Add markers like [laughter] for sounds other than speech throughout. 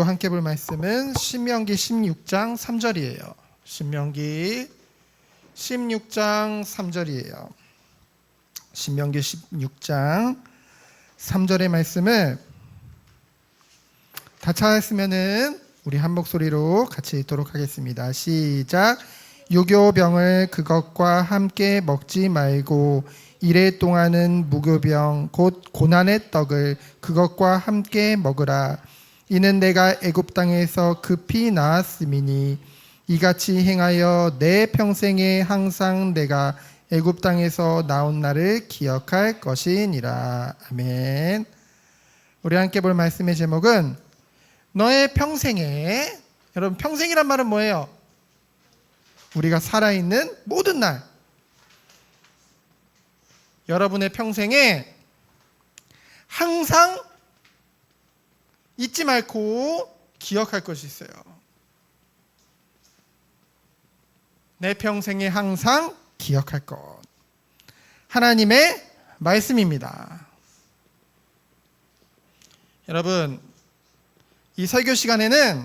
함께 볼 말씀은 신명기 16장 3절이에요. 신명기 16장 3절이에요. 신명기 16장 3절의 말씀을 다 찾았으면은 우리 한 목소리로 같이 읽도록 하겠습니다. 시작. 유교병을 그것과 함께 먹지 말고 이래 동안은 무교병 곧 고난의 떡을 그것과 함께 먹으라. 이는 내가 애굽 땅에서 급히 나았음이니 이같이 행하여 내 평생에 항상 내가 애굽 땅에서 나온 날을 기억할 것이니라. 아멘. 우리 함께 볼 말씀의 제목은 너의 평생에 여러분 평생이란 말은 뭐예요? 우리가 살아있는 모든 날 여러분의 평생에 항상 잊지 말고 기억할 것이 있어요. 내 평생에 항상 기억할 것. 하나님의 말씀입니다. 여러분, 이 설교 시간에는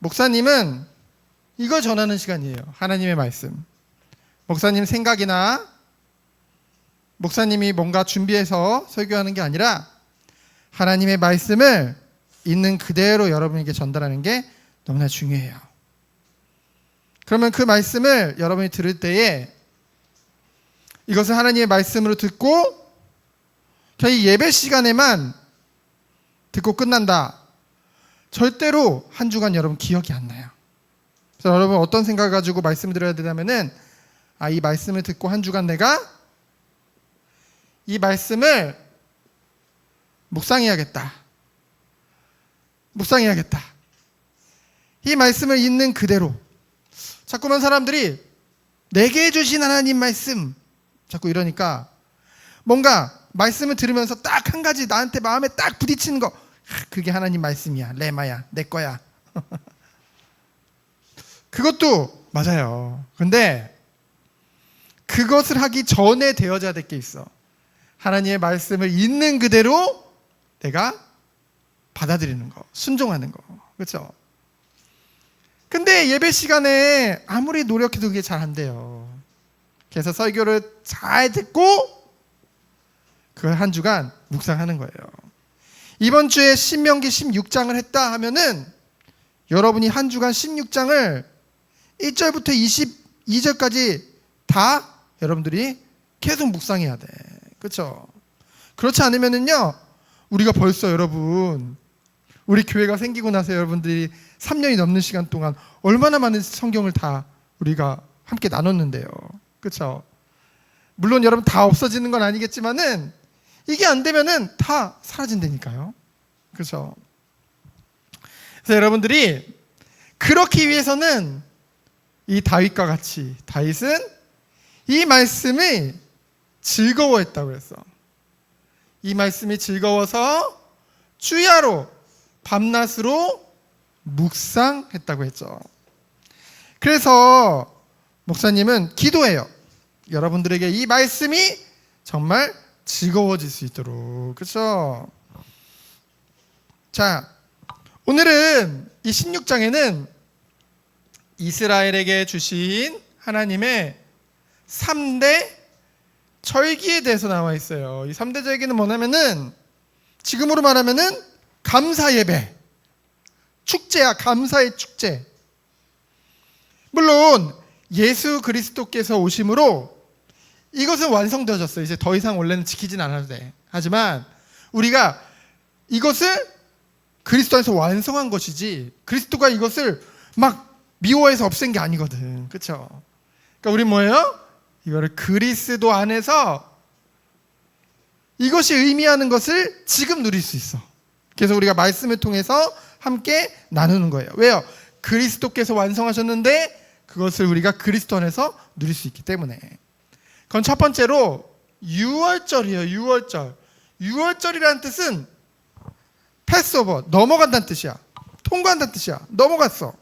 목사님은 이거 전하는 시간이에요. 하나님의 말씀. 목사님 생각이나 목사님이 뭔가 준비해서 설교하는 게 아니라 하나님의 말씀을 있는 그대로 여러분에게 전달하는 게 너무나 중요해요. 그러면 그 말씀을 여러분이 들을 때에 이것을 하나님의 말씀으로 듣고 이 예배 시간에만 듣고 끝난다. 절대로 한 주간 여러분 기억이 안 나요. 그래서 여러분 어떤 생각을 가지고 말씀을 드려야 되냐면은 아, 이 말씀을 듣고 한 주간 내가 이 말씀을 묵상해야겠다. 묵상해야겠다. 이 말씀을 있는 그대로. 자꾸만 사람들이 내게 주신 하나님 말씀. 자꾸 이러니까 뭔가 말씀을 들으면서 딱 한 가지 나한테 마음에 딱 부딪히는 거. 아, 그게 하나님 말씀이야. 레마야. 내 거야. [laughs] 그것도 맞아요. 근데 그것을 하기 전에 되어져야 될 게 있어. 하나님의 말씀을 있는 그대로 내가 받아들이는 거 순종하는 거 그렇죠 근데 예배 시간에 아무리 노력해도 그게 잘 안 돼요 그래서 설교를 잘 듣고 그걸 한 주간 묵상하는 거예요. 이번 주에 신명기 16장을 했다 하면은 여러분이 한 주간 16장을 1절부터 22절까지 다 여러분들이 계속 묵상해야 돼. 그렇죠? 그렇지 않으면은요. 우리가 벌써 여러분 우리 교회가 생기고 나서 여러분들이 3년이 넘는 시간 동안 얼마나 많은 성경을 다 우리가 함께 나눴는데요. 그렇죠? 물론 여러분 다 없어지는 건 아니겠지만은 이게 안 되면은 다 사라진다니까요. 그렇죠? 그래서 여러분들이 그렇기 위해서는 이 다윗과 같이 다윗은 이 말씀이 즐거워했다고 그랬어. 이 말씀이 즐거워서 주야로 밤낮으로 묵상했다고 했죠. 그래서 목사님은 기도해요. 여러분들에게 이 말씀이 정말 즐거워질 수 있도록 그렇죠? 자, 오늘은 이 16장에는 이스라엘에게 주신 하나님의 3대 절기에 대해서 나와 있어요. 이 3대 절기는 뭐냐면은 지금으로 말하면은 감사 예배. 축제야, 감사의 축제. 물론 예수 그리스도께서 오심으로 이것은 완성되어졌어요. 이제 더 이상 원래는 지키진 않아도 돼. 하지만 우리가 이것을 그리스도 안에서 완성한 것이지 그리스도가 이것을 막 미워해서 없앤 게 아니거든. 그렇죠? 그러니까 우리 뭐예요? 이거를 그리스도 안에서 이것이 의미하는 것을 지금 누릴 수 있어. 그래서 우리가 말씀을 통해서 함께 나누는 거예요. 왜요? 그리스도께서 완성하셨는데 그것을 우리가 그리스도 안에서 누릴 수 있기 때문에. 그건 첫 번째로 6월절이에요. 6월절. 6월절이라는 뜻은 패스오버 넘어간다는 뜻이야. 통과한다는 뜻이야. 넘어갔어.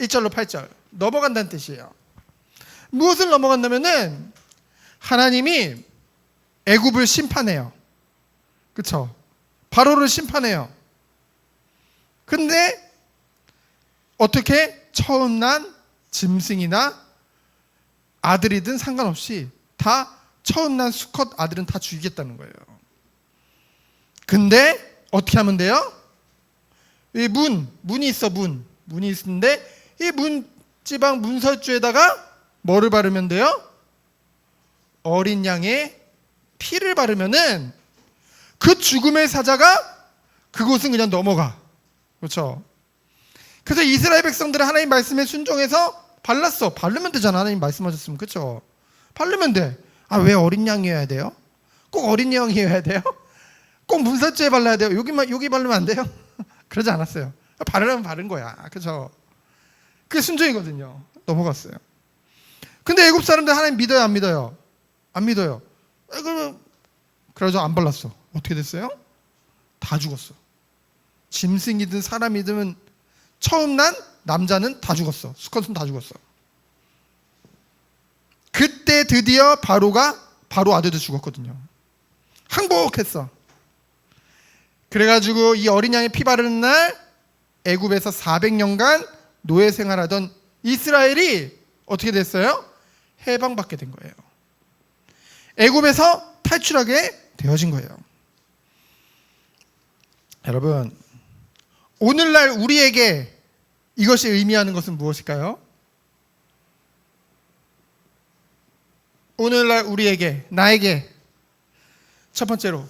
1절로 8절. 넘어간다는 뜻이에요. 무엇을 넘어간다면은 하나님이 애굽을 심판해요. 그렇죠? 바로를 심판해요. 근데 어떻게 처음 난 짐승이나 아들이든 상관없이 다 처음 난 수컷 아들은 다 죽이겠다는 거예요. 근데 어떻게 하면 돼요? 이 문, 문이 있어 문, 문이 있는데 이 문 지방 문설주에다가 뭐를 바르면 돼요? 어린 양의 피를 바르면은 그 죽음의 사자가 그곳은 그냥 넘어가. 그렇죠? 그래서 이스라엘 백성들은 하나님 말씀에 순종해서 발랐어. 바르면 되잖아. 하나님 말씀하셨으면. 그렇죠? 바르면 돼. 아, 왜 어린 양이어야 돼요? 꼭 어린 양이어야 돼요? [laughs] 꼭 문설주에 발라야 돼요? 여기만 여기 바르면 안 돼요? [laughs] 그러지 않았어요. 바르면 바른 거야. 그렇죠? 그게 순종이거든요. 넘어갔어요. 근데 애굽 사람들 하나님 믿어요, 안 믿어요? 안 믿어요. 에, 그러면 그래서 안 발랐어. 어떻게 됐어요? 다 죽었어. 짐승이든 사람이든 처음 난 남자는 다 죽었어. 수컷은 다 죽었어. 그때 드디어 바로가 바로 아들도 죽었거든요. 항복했어. 그래가지고 이 어린 양의 피 바르는 날 애굽에서 400년간 노예 생활하던 이스라엘이 어떻게 됐어요? 해방받게 된 거예요. 애굽에서 탈출하게 되어진 거예요. 여러분, 오늘날 우리에게 이것이 의미하는 것은 무엇일까요? 오늘날 우리에게, 나에게 첫 번째로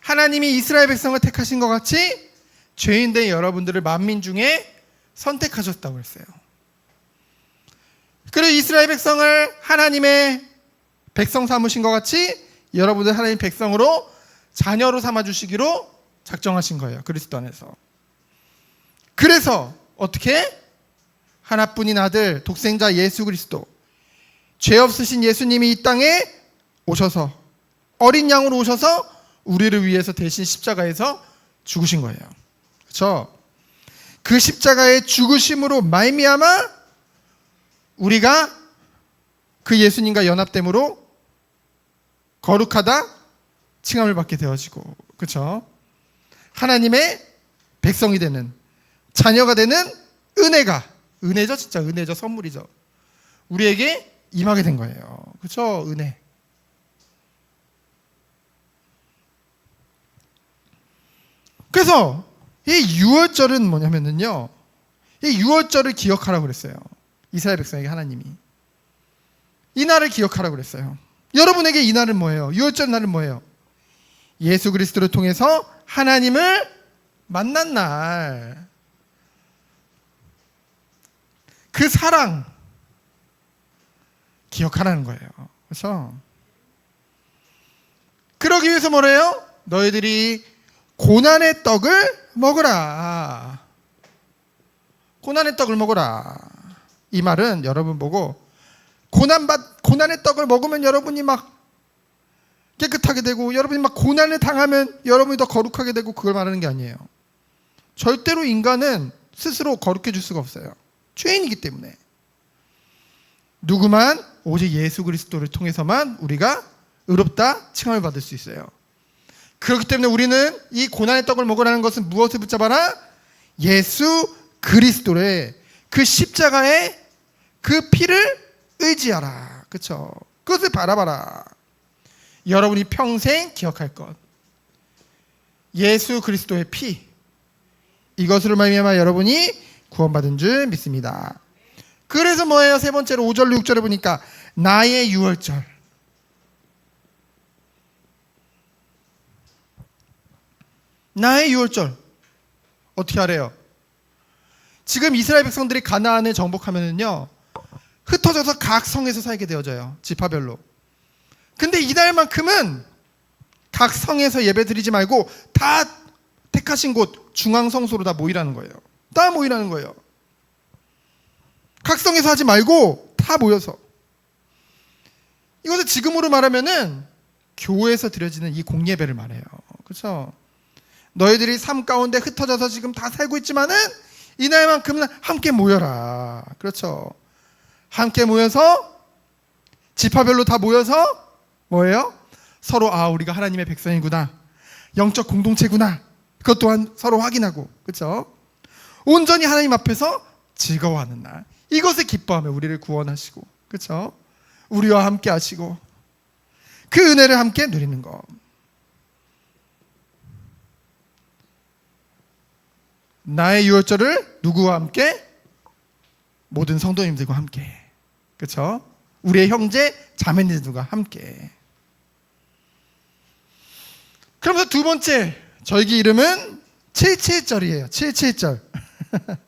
하나님이 이스라엘 백성을 택하신 것 같이 죄인된 여러분들을 만민 중에 선택하셨다고 했어요. 그리고 이스라엘 백성을 하나님의 백성 삼으신 것 같이 여러분들 하나님 백성으로 자녀로 삼아 주시기로 작정하신 거예요. 그리스도 안에서. 그래서 어떻게 하나뿐인 아들 독생자 예수 그리스도 죄 없으신 예수님이 이 땅에 오셔서 어린 양으로 오셔서 우리를 위해서 대신 십자가에서 죽으신 거예요. 그렇죠? 그 십자가의 죽으심으로 말미암아 우리가 그 예수님과 연합됨으로 거룩하다 칭함을 받게 되어지고 그렇죠? 하나님의 백성이 되는 자녀가 되는 은혜가 은혜죠 진짜 은혜죠 선물이죠. 우리에게 임하게 된 거예요. 그렇죠 은혜. 그래서 이 유월절은 뭐냐면은요 이 유월절을 기억하라고 그랬어요 이스라엘 백성에게 하나님이 이 날을 기억하라고 그랬어요 여러분에게 이 날은 뭐예요 유월절 날은 뭐예요 예수 그리스도를 통해서 하나님을 만난 날. 그 사랑 기억하라는 거예요. 그렇죠? 그러기 위해서 뭐래요? 너희들이 고난의 떡을 먹으라. 고난의 떡을 먹으라. 이 말은 여러분 보고 고난 받 고난의 떡을 먹으면 여러분이 막 깨끗하게 되고 여러분이 막 고난을 당하면 여러분이 더 거룩하게 되고 그걸 말하는 게 아니에요. 절대로 인간은 스스로 거룩해질 수가 없어요. 죄인이기 때문에. 누구만 오직 예수 그리스도를 통해서만 우리가 의롭다 칭함을 받을 수 있어요. 그렇기 때문에 우리는 이 고난의 떡을 먹으라는 것은 무엇을 붙잡아라? 예수 그리스도의 그 십자가의 그 피를 의지하라. 그렇죠? 그것을 바라봐라. 여러분이 평생 기억할 것. 예수 그리스도의 피. 이것으로 말미암아 여러분이 구원받은 줄 믿습니다. 그래서 뭐예요? 세 번째로 5절 6절에 보니까 나의 유월절. 나의 유월절. 어떻게 하래요? 지금 이스라엘 백성들이 가나안을 정복하면은요. 흩어져서 각 성에서 살게 되어져요. 지파별로. 근데 이날만큼은 각 성에서 예배 드리지 말고 다 택하신 곳 중앙 성소로 다 모이라는 거예요. 다 모이라는 거예요. 각 성에서 하지 말고 다 모여서. 이것을 지금으로 말하면은 교회에서 드려지는 이 공예배를 말해요. 그렇죠? 너희들이 삶 가운데 흩어져서 지금 다 살고 있지만은 이날만큼은 함께 모여라. 그렇죠? 함께 모여서 지파별로 다 모여서 뭐예요? 서로 아 우리가 하나님의 백성이구나 영적 공동체구나 그것 또한 서로 확인하고 그렇죠? 온전히 하나님 앞에서 즐거워하는 날. 이것을 기뻐하며 우리를 구원하시고, 그렇죠? 우리와 함께 하시고 그 은혜를 함께 누리는 것. 나의 유월절을 누구와 함께? 모든 성도님들과 함께. 그렇죠? 우리의 형제 자매님들과 함께. 그러면서 두 번째 절기 이름은 칠칠절이에요. 칠칠절. [laughs]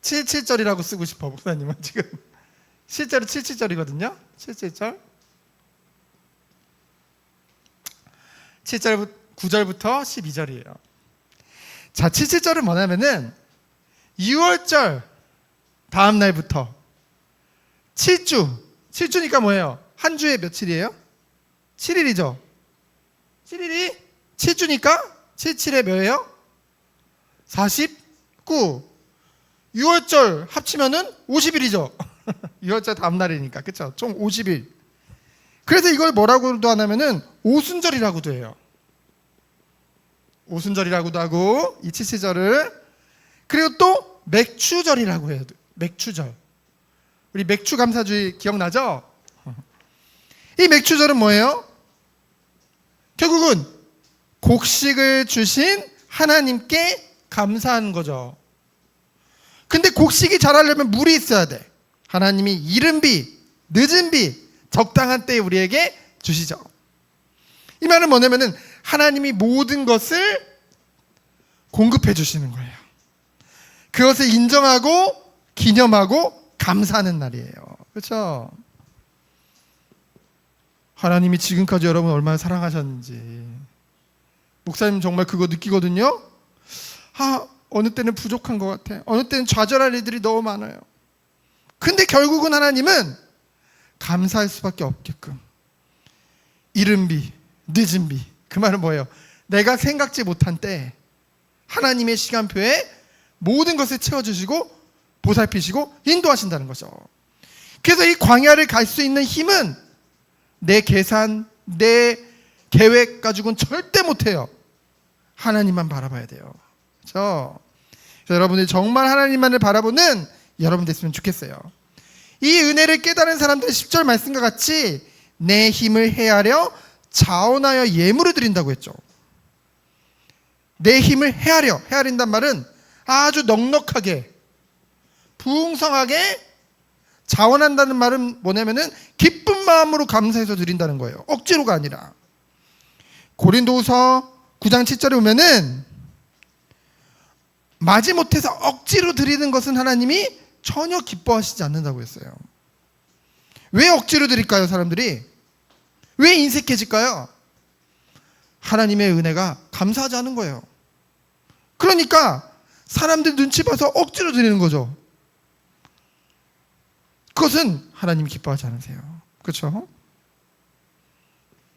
칠칠절이라고 쓰고 싶어 목사님은 지금 실제로 칠칠절이거든요. 칠칠절. 7절 9절부터 12절이에요. 자, 칠칠절은 뭐냐면은 6월절 다음 날부터 7주 7주니까 뭐예요? 한 주에 며칠이에요? 7일이죠. 7일이 7주니까 77에 몇이에요? 49. 6월절 합치면은 50일이죠. 6월절 [laughs] 다음 날이니까. 그렇죠? 총 50일. 그래서 이걸 뭐라고도 하냐면은 오순절이라고도 해요. 오순절이라고도 하고 이 칠칠절을 그리고 또 맥추절이라고 해요. 맥추절. 우리 맥추 감사주의 기억나죠? 이 맥추절은 뭐예요? 결국은 곡식을 주신 하나님께 감사하는 거죠. 근데 곡식이 자라려면 물이 있어야 돼. 하나님이 이른 비, 늦은 비, 적당한 때에 우리에게 주시죠. 이 말은 뭐냐면은 하나님이 모든 것을 공급해 주시는 거예요. 그것을 인정하고 기념하고 감사하는 날이에요. 그렇죠? 하나님이 지금까지 여러분 얼마나 사랑하셨는지 목사님 정말 그거 느끼거든요. 아 어느 때는 부족한 것 같아. 어느 때는 좌절할 일들이 너무 많아요. 근데 결국은 하나님은 감사할 수밖에 없게끔 이른 비, 늦은 비. 그 말은 뭐예요? 내가 생각지 못한 때 하나님의 시간표에 모든 것을 채워주시고 보살피시고 인도하신다는 거죠. 그래서 이 광야를 갈 수 있는 힘은 내 계산, 내 계획 가지고는 절대 못해요. 하나님만 바라봐야 돼요. 그렇죠? 여러분들이 정말 하나님만을 바라보는 여러분 됐으면 좋겠어요. 이 은혜를 깨달은 사람들은 10절 말씀과 같이 내 힘을 헤아려 자원하여 예물을 드린다고 했죠. 내 힘을 헤아려 헤아린단 말은 아주 넉넉하게 부흥성하게 자원한다는 말은 뭐냐면은 기쁜 마음으로 감사해서 드린다는 거예요. 억지로가 아니라. 고린도후서 9장 7절에 보면은 마지못해서 억지로 드리는 것은 하나님이 전혀 기뻐하시지 않는다고 했어요. 왜 억지로 드릴까요, 사람들이? 왜 인색해질까요? 하나님의 은혜가 감사하지 않은 거예요. 그러니까 사람들 눈치 봐서 억지로 드리는 거죠. 그것은 하나님이 기뻐하지 않으세요. 그렇죠?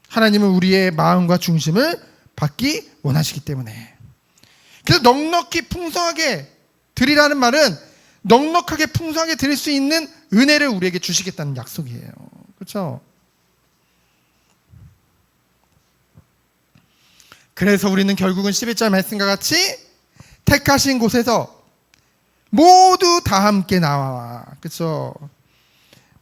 하나님은 우리의 마음과 중심을 받기 원하시기 때문에. 그래서 넉넉히 풍성하게 드리라는 말은 넉넉하게 풍성하게 드릴 수 있는 은혜를 우리에게 주시겠다는 약속이에요. 그렇죠? 그래서 우리는 결국은 11절 말씀과 같이 택하신 곳에서 모두 다 함께 나와. 그렇죠?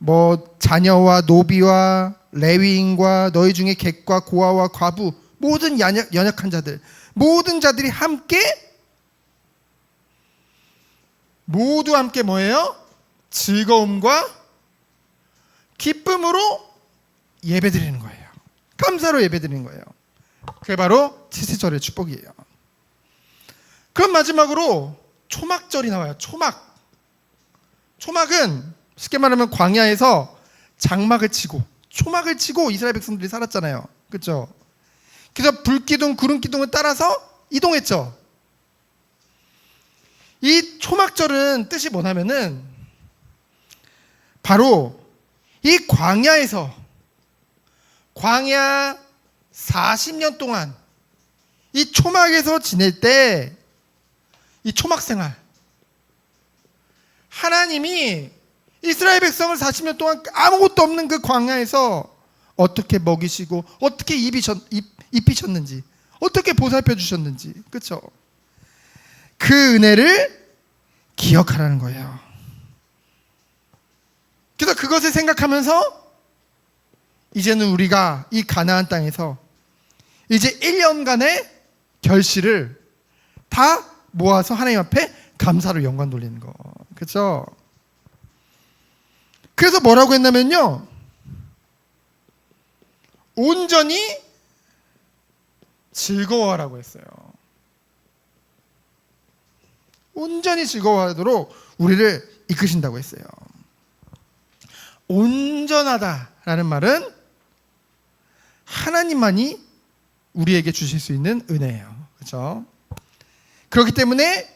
뭐 자녀와 노비와 레위인과 너희 중에 객과 고아와 과부 모든 연약, 연약한 자들 모든 자들이 함께 모두 함께 뭐예요? 즐거움과 기쁨으로 예배 드리는 거예요. 감사로 예배 드리는 거예요. 그게 바로 칠칠절의 축복이에요. 그럼 마지막으로 초막절이 나와요. 초막. 초막은 쉽게 말하면 광야에서 장막을 치고 초막을 치고 이스라엘 백성들이 살았잖아요. 그렇죠? 그래서 불기둥, 구름기둥을 따라서 이동했죠. 이 초막절은 뜻이 뭐냐면은 바로 이 광야에서 광야 40년 동안 이 초막에서 지낼 때 이 초막 생활 하나님이 이스라엘 백성을 40년 동안 아무것도 없는 그 광야에서 어떻게 먹이시고 어떻게 입이셨, 입, 입히셨는지 어떻게 보살펴 주셨는지 그렇죠? 그 은혜를 기억하라는 거예요. 그래서 그것을 생각하면서 이제는 우리가 이 가나안 땅에서 이제 1년간의 결실을 다 모아서 하나님 앞에 감사로 영광 돌리는 거. 그렇죠? 그래서 뭐라고 했냐면요. 온전히 즐거워하라고 했어요. 온전히 즐거워하도록 우리를 이끄신다고 했어요. 온전하다라는 말은 하나님만이 우리에게 주실 수 있는 은혜예요. 그렇죠? 그렇기 때문에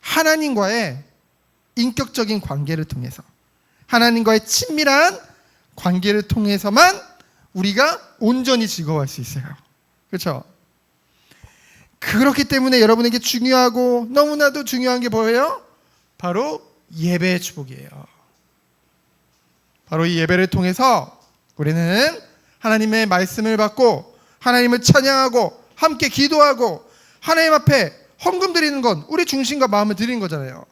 하나님과의 인격적인 관계를 통해서 하나님과의 친밀한 관계를 통해서만 우리가 온전히 즐거워할 수 있어요. 그렇죠? 그렇기 때문에 여러분에게 중요하고 너무나도 중요한 게 뭐예요? 바로 예배의 축복이에요. 바로 이 예배를 통해서 우리는 하나님의 말씀을 받고 하나님을 찬양하고 함께 기도하고 하나님 앞에 헌금 드리는 건 우리 중심과 마음을 드리는 거잖아요.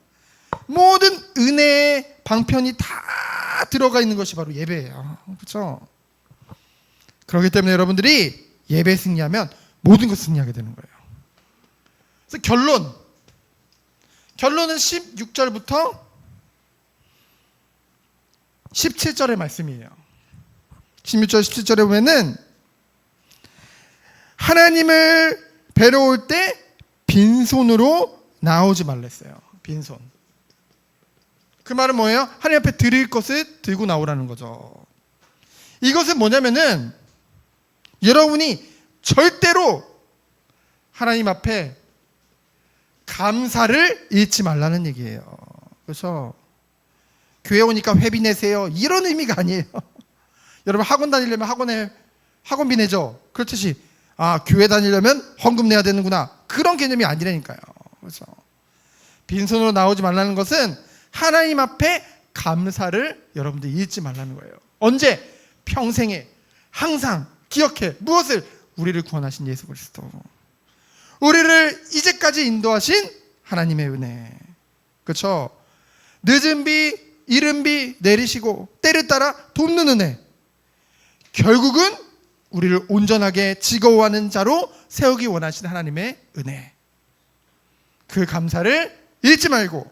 모든 은혜의 방편이 다 들어가 있는 것이 바로 예배예요. 그렇죠? 그렇기 때문에 여러분들이 예배 승리하면 모든 것 승리하게 되는 거예요. 그래서 결론 결론은 16절부터 17절의 말씀이에요. 16절 17절에 보면은 하나님을 뵈러 올때 빈손으로 나오지 말랬어요. 빈손. 그 말은 뭐예요? 하나님 앞에 드릴 것을 들고 나오라는 거죠. 이것은 뭐냐면은 여러분이 절대로 하나님 앞에 감사를 잃지 말라는 얘기예요. 그래서 교회 오니까 회비 내세요. 이런 의미가 아니에요. [laughs] 여러분 학원 다니려면 학원에 학원비 내죠. 그렇듯이 아 교회 다니려면 헌금 내야 되는구나. 그런 개념이 아니라니까요. 그래서 빈손으로 나오지 말라는 것은 하나님 앞에 감사를 여러분들 잃지 말라는 거예요. 언제? 평생에 항상 기억해 무엇을 우리를 구원하신 예수 그리스도. 우리를 이제까지 인도하신 하나님의 은혜. 그렇죠? 늦은 비, 이른 비 내리시고 때를 따라 돕는 은혜. 결국은 우리를 온전하게 즐거워하는 자로 세우기 원하신 하나님의 은혜. 그 감사를 잃지 말고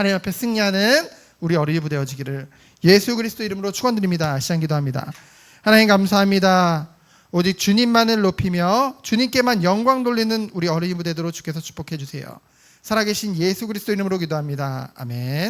하나님 앞에 승리하는 우리 어린이 부대어지기를 예수 그리스도 이름으로 축원드립니다. 시간 기도합니다. 하나님 감사합니다. 오직 주님만을 높이며 주님께만 영광 돌리는 우리 어린이 부대들로 주께서 축복해 주세요. 살아계신 예수 그리스도 이름으로 기도합니다. 아멘.